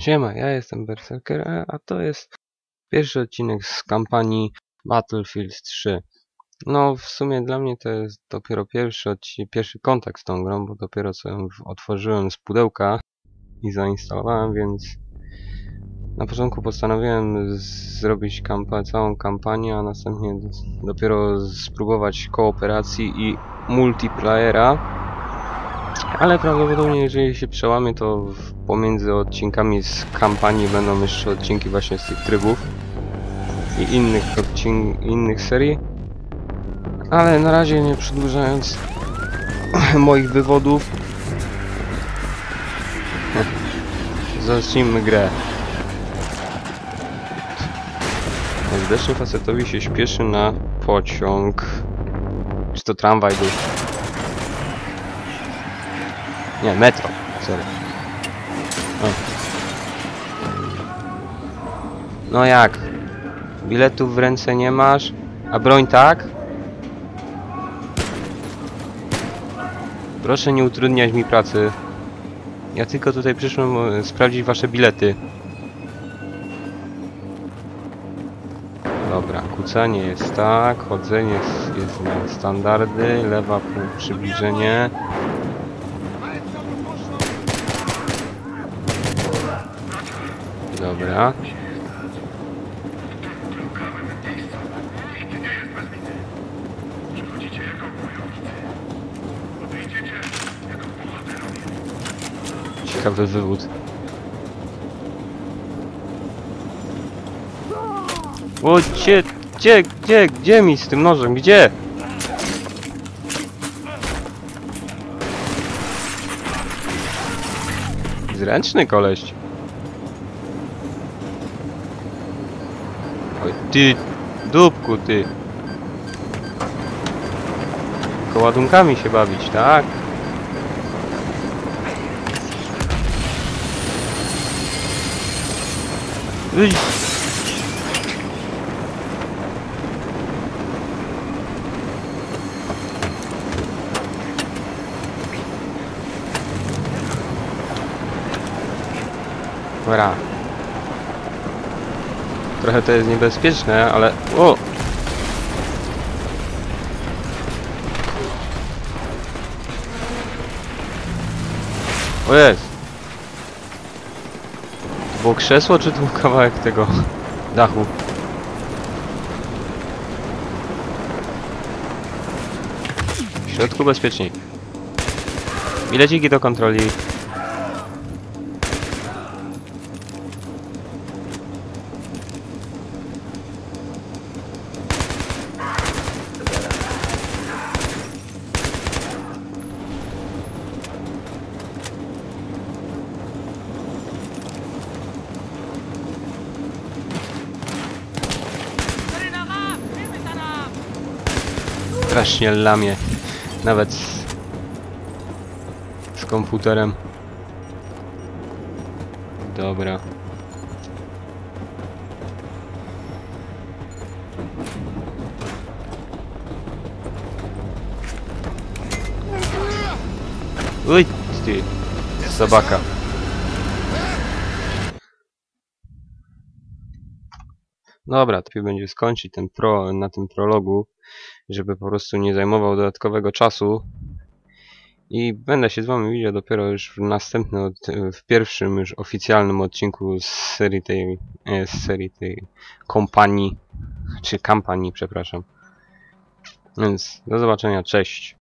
Siema, ja jestem Berserker, a- to jest pierwszy odcinek z kampanii Battlefield 3. No, w sumie dla mnie to jest dopiero pierwszy, pierwszy kontakt z tą grą, bo dopiero co ją otworzyłem z pudełka i zainstalowałem, więc na początku postanowiłem zrobić kampa całą kampanię, a następnie dopiero spróbować kooperacji i multiplayera. Ale prawdopodobnie jeżeli się przełamie, to pomiędzy odcinkami z kampanii będą jeszcze odcinki właśnie z tych trybów i innych odcin innych serii. Ale na razie nie przedłużając moich wywodów, zacznijmy grę. Najwidoczniej facetowi się śpieszy na pociąg. Czy to tramwaj był? Nie, metro. Sorry. O. No jak? Biletów w ręce nie masz? A broń tak? Proszę nie utrudniać mi pracy. Ja tylko tutaj przyszłem e, sprawdzić wasze bilety. Dobra, kucanie jest tak, chodzenie jest, jest na standardy, lewa przybliżenie. Dobra. Ciekawy wywód. O, gdzie, gdzie, gdzie, gdzie mi z tym nożem, gdzie? Zręczny koleś. Oj, ty, dupku, ty. Tylko ładunkami się bawić, tak? Uj. Dobra. Trochę to jest niebezpieczne, ale... O! O jest! To było krzesło, czy to był kawałek tego dachu? W środku bezpieczniej. Bileciki do kontroli. Strasznie lamie. Nawet z, z komputerem. Dobra. Uj, ty. Sobaka. Dobra, to będzie skończyć ten pro, na tym prologu żeby po prostu nie zajmował dodatkowego czasu. I będę się z wami widział dopiero już w następnym, w pierwszym już oficjalnym odcinku z serii tej, e, z serii tej kompanii, czy kampanii, przepraszam. Więc do zobaczenia, cześć.